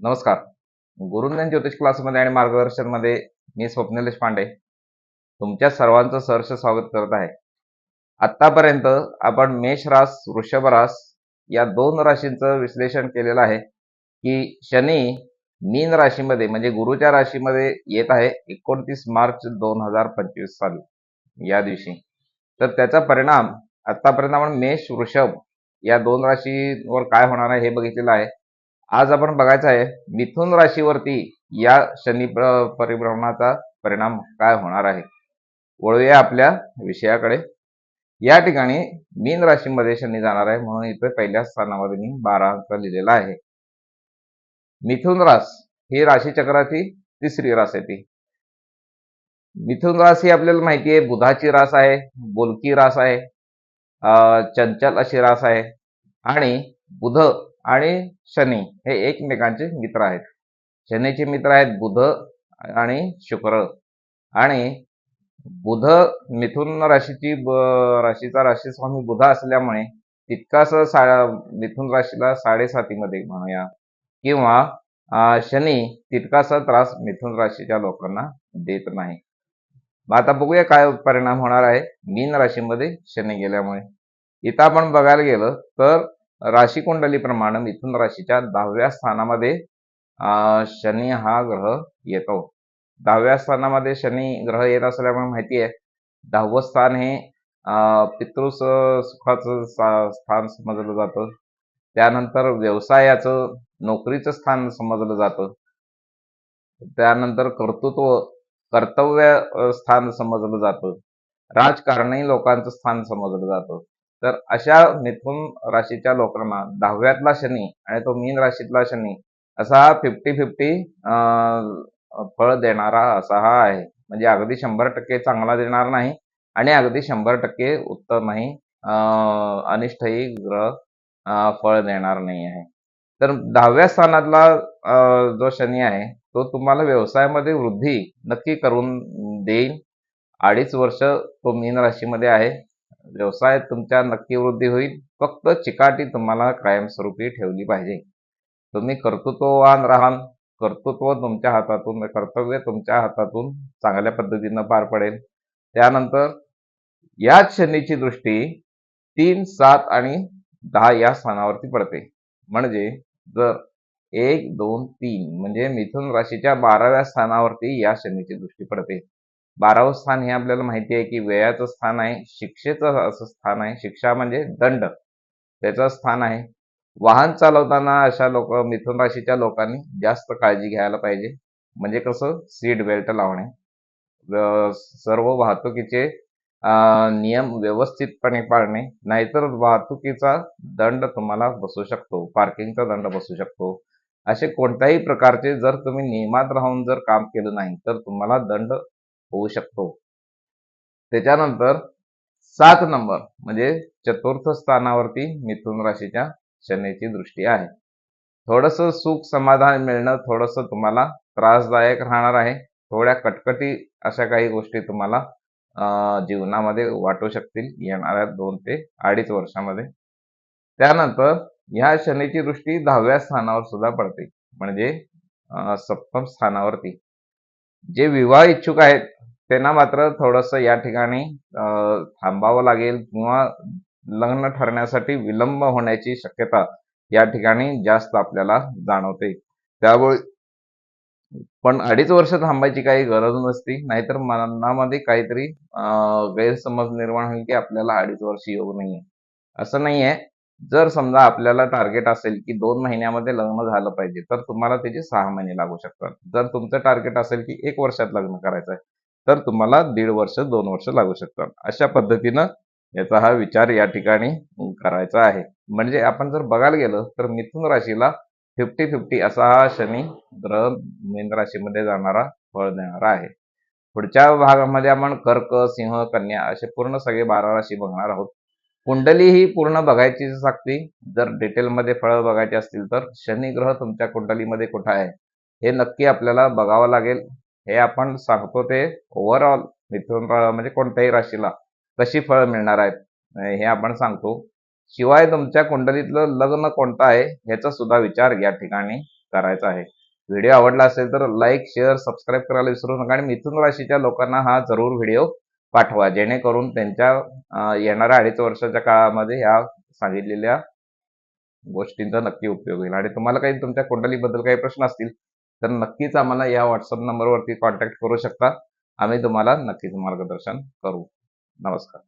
नमस्कार. गुरुज्ञान ज्योतिष क्लासमध्ये आणि मार्गदर्शनमध्ये मी स्वप्निलेश पांडे तुमच्या सर्वांचं सहर्ष स्वागत करत आहे. आतापर्यंत आपण मेष रास वृषभ रास या दोन राशींचं विश्लेषण केलेलं आहे की शनी मीन राशीमध्ये म्हणजे गुरुच्या राशीमध्ये येत आहे एकोणतीस मार्च दोन हजार पंचवीस साली या दिवशी. तर त्याचा परिणाम आतापर्यंत आपण मेष वृषभ या दोन राशींवर काय होणार आहे हे बघितलेलं आहे. आज आपण बघायचं आहे मिथुन राशीवरती या शनी परिभ्रमणाचा परिणाम काय होणार आहे? वळूया आपल्या विषयाकडे. या ठिकाणी मीन राशीमध्ये शनी जाणार आहे म्हणून इथे पहिल्या स्थानामध्ये मी बारा अंक लिहिलेला आहे. मिथुन रास ही राशी चक्राची तिसरी रास आहे ती. मिथुन रास ही आपल्याला माहिती आहे बुधाची रास आहे बोलकी रास आहे अं, चंचल अशी रास आहे. आणि बुध आणि शनी हे एकमेकांचे मित्र आहेत. शनीचे मित्र आहेत बुध आणि शुक्र. आणि बुध मिथुन राशीची राशीचा राशी स्वामी बुध असल्यामुळे तितकास सा मिथुन राशीला साडेसातीमध्ये म्हणूया. किंवा शनी तितकासा त्रास मिथुन राशीच्या लोकांना देत नाही. मग आता बघूया काय परिणाम होणार आहे. मीन राशीमध्ये शनी गेल्यामुळे. इथं आपण बघायला गेलं तर राशी कुंडलीप्रमाणे मिथुन राशीच्या दहाव्या स्थानामध्ये अं, शनी हा ग्रह येतो. दहाव्या स्थानामध्ये शनी ग्रह येत असल्यामुळे माहिती आहे दहावं स्थान हे अं, सुखाचं स्थान समजलं जातं. त्यानंतर व्यवसायाचं नोकरीचं स्थान समजलं जातं. त्यानंतर कर्तृत्व कर्तव्य स्थान समजलं जातं. राजकारणही लोकांचं स्थान समजलं जातं. तर अशा मिथुन राशीच्या लोकांना दहाव्यातला शनी आणि तो मीन राशीतला शनी असा फिफ्टी फिफ्टी फळ देणारा असा हा आहे. म्हणजे अगदी शंभर टक्के चांगला देणार नाही आणि अगदी शंभर टक्के उत्तमही अनिष्ठही अनिष्टही ग्रह फळ देणार नाही आहे. तर दहाव्या स्थानातला जो शनी आहे तो तुम्हाला व्यवसायामध्ये वृद्धी नक्की करून देईल अडीच वर्ष तो मीन राशीमध्ये आहे. व्यवसायात तुमच्या नक्की वृद्धी होईल. फक्त चिकाटी तुम्हाला कायमस्वरूपी ठेवली पाहिजे. तुम्ही कर्तृत्ववान राहाल. कर्तृत्व तुमच्या हातातून कर्तव्य तुमच्या हातातून चांगल्या पद्धतीनं पार पडेल. त्यानंतर याच शनीची दृष्टी तीन सात आणि दहा या स्थानावरती पडते. म्हणजे जर एक दोन तीन म्हणजे मिथुन राशीच्या बाराव्या स्थानावरती या शनीची दृष्टी पडते. बारावं स्थान हे आपल्याला माहिती आहे की व्ययाचं स्थान आहे शिक्षेचं असं स्थान आहे. शिक्षा म्हणजे दंड. त्याचं स्थान आहे. वाहन चालवताना अशा लोक मिथुन राशीच्या लोकांनी जास्त काळजी घ्यायला पाहिजे. म्हणजे कसं? सीट बेल्ट लावणे. सर्व वाहतुकीचे नियम व्यवस्थितपणे पाळणे. नाहीतर वाहतुकीचा दंड तुम्हाला बसू शकतो. पार्किंगचा दंड बसू शकतो. असे कोणत्याही प्रकारचे जर तुम्ही नियमात राहून जर काम केलं नाही तर तुम्हाला दंड होऊ शकतो. त्याच्यानंतर सात नंबर म्हणजे चतुर्थ स्थानावरती मिथुन राशीच्या शनीची दृष्टी आहे. थोडस सुख समाधान मिळणं थोडस तुम्हाला त्रासदायक राहणार आहे. थोड्या कटकटी अशा काही गोष्टी तुम्हाला जीवनामध्ये वाटू शकतील येणाऱ्या दोन ते अडीच वर्षामध्ये. त्यानंतर ह्या शनीची दृष्टी दहाव्या स्थानावर सुद्धा पडते. म्हणजे सप्तम स्थानावरती. जे विवाह इच्छुक आहेत त्यांना मात्र थोडस या ठिकाणी थांबावं लागेल किंवा लग्न ठरण्यासाठी विलंब होण्याची शक्यता या ठिकाणी जास्त आपल्याला जाणवते. त्यामुळे पण अडीच वर्ष थांबायची काही गरज नसती नाहीतर मनामध्ये काहीतरी अं, गैरसमज निर्माण होईल की आपल्याला अडीच वर्ष योग नाहीये. असं नाहीये. जर समजा आपल्याला टार्गेट असेल की दोन महिन्यामध्ये लग्न झालं पाहिजे तर तुम्हाला त्याचे सहा महिने लागू शकतात. जर तुमचं टार्गेट असेल की एक वर्षात लग्न करायचं आहे तर तुम्हाला दीड वर्ष दोन वर्ष लागू शकतात. अशा पद्धतीनं याचा हा विचार या ठिकाणी करायचा आहे. म्हणजे आपण जर बघायला गेलो तर मिथुन राशीला फिफ्टी फिफ्टी असा हा शनी ग्रह मीन राशीमध्ये जाणारा फळ देणारा आहे. पुढच्या भागामध्ये आपण कर्क सिंह कन्या असे पूर्ण सगळे बारा राशी बघणार आहोत. कुंडली ही पूर्ण बघायची लागते जर डिटेलमध्ये फळं बघायची असतील तर शनी ग्रह तुमच्या कुंडलीमध्ये कुठं आहे हे नक्की आपल्याला बघावं लागेल. हे आपण सांगतो ते ओव्हरऑल मिथुन म्हणजे कोणत्याही राशीला कशी फळं मिळणार आहेत हे आपण सांगतो. शिवाय तुमच्या कुंडलीतलं लग्न कोणतं आहे ह्याचा सुद्धा विचार या ठिकाणी करायचा आहे. व्हिडिओ आवडला असेल तर लाईक शेअर सबस्क्राईब करायला विसरू नका आणि मिथुन राशीच्या लोकांना हा जरूर व्हिडिओ पाठवा जेणेकरून त्यांच्या येणाऱ्या अडीच वर्षाच्या काळामध्ये ह्या सांगितलेल्या गोष्टींचा नक्की उपयोग होईल. आणि तुम्हाला काही तुमच्या कुंडलीबद्दल काही प्रश्न असतील तर नक्कीच आम्हाला या व्हॉट्सअप नंबरवरती कॉन्टॅक्ट करू शकता. आम्ही तुम्हाला नक्कीच मार्गदर्शन करू. नमस्कार.